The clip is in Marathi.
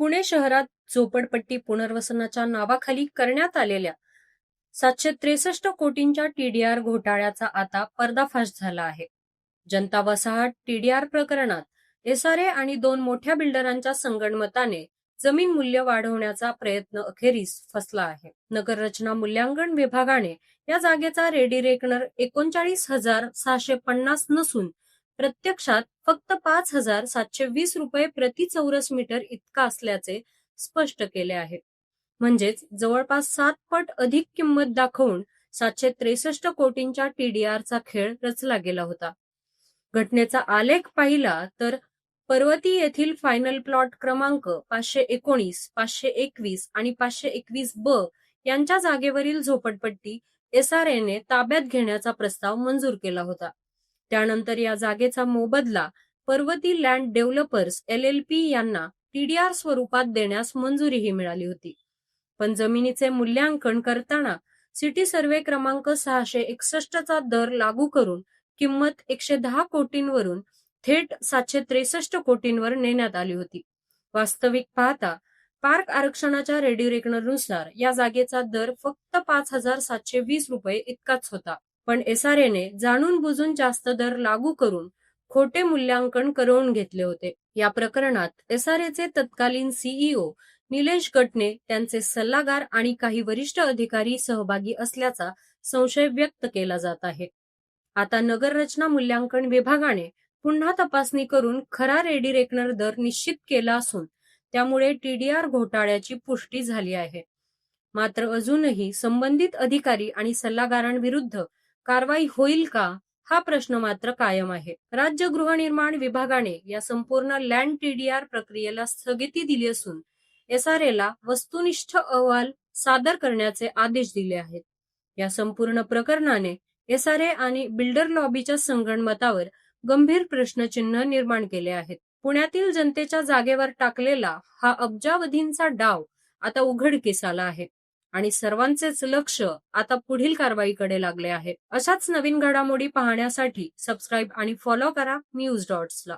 पुणे शहरात झोपडपट्टी पुनर्वसनाच्या नावाखाली करण्यात आलेल्या सातशे त्रेसष्ट कोटींच्या टीडीआर घोटाळ्याचा आता पर्दाफाश झाला आहे. जनता वसाहत टीडीआर प्रकरणात एसआरए आणि दोन मोठ्या बिल्डरांच्या संगणमताने जमीन मूल्य वाढवण्याचा प्रयत्न अखेरीस फसला आहे. नगर रचना मूल्यांकन विभागाने या जागेचा रेडी रेकनर एकोणचाळीस हजार सहाशे पन्नास नसून प्रत्यक्षात फक्त पाच हजार सातशे वीस रुपये प्रति चौरस मीटर इतका असल्याचे स्पष्ट केले आहे. म्हणजेच जवळपास सात पट अधिक किंमत दाखवून सातशे त्रेसष्ट कोटींच्या टीडीआरचा खेळ रचला गेला होता. घटनेचा आलेख पाहिला तर पर्वती येथील फायनल प्लॉट क्रमांक पाचशे एकोणीस पाचशे एकवीस आणि पाचशे एकवीस ब यांच्या जागेवरील झोपडपट्टी एसआरएने ताब्यात घेण्याचा प्रस्ताव मंजूर केला होता. त्यानंतर या जागेचा मोबदला Parvati land developers L L P यांना टीडीआर स्वरूपात देण्यास मंजुरीही मिळाली होती. पण जमिनीचे मूल्यांकन करताना सिटी सर्वे क्रमांक सहाशे एकसष्टचा दर लागू करून किंमत एकशे दहा कोटींवरून थेट सातशे त्रेसष्ट कोटींवर नेण्यात आली होती. वास्तविक पाहता पार्क आरक्षणाच्या रेडिओ रेकनरनुसार या जागेचा दर फक्त पाच हजार सातशे वीस रुपये इतकाच होता. पण एसआरएने जाणून बुजून जास्त दर लागू करून खोटे मूल्यांकन करवून घेतले होते. या प्रकरणात एसआरएचे तत्कालीन सीईओ निलेश गटने त्यांचे सल्लागार आणि काही वरिष्ठ अधिकारी सहभागी असल्याचा संशय व्यक्त केला जात आहे. आता नगररचना मूल्यांकन विभागाने पुन्हा तपासणी करून खरा रेडी रेकनर दर निश्चित केला असून त्यामुळे टीडीआर घोटाळ्याची पुष्टी झाली आहे. मात्र अजूनही संबंधित अधिकारी आणि सल्लागारांविरुद्ध कारवाई होईल का? हा प्रश्न मात्र कायम आहे. राज्य गृहनिर्माण विभागाने या संपूर्ण लँड टीडीआर प्रक्रियेला स्थगिती दिली असून एसआरएला वस्तुनिष्ठ अहवाल सादर करण्याचे आदेश दिले आहेत. या संपूर्ण प्रकरणाने एसआरए आणि बिल्डर लॉबीच्या संगणमतावर गंभीर प्रश्नचिन्ह निर्माण केले आहेत. पुण्यातील जनतेच्या जागेवर टाकलेला हा अब्जावधींचा डाव आता उघडकीस आला आहे. आणि सर्वांचेच लक्ष आता पुढील कारवाईकडे लागले आहे. अशाच नवीन घडामोडी पाहण्यासाठी सबस्क्राईब आणि फॉलो करा न्यूज डॉट्सला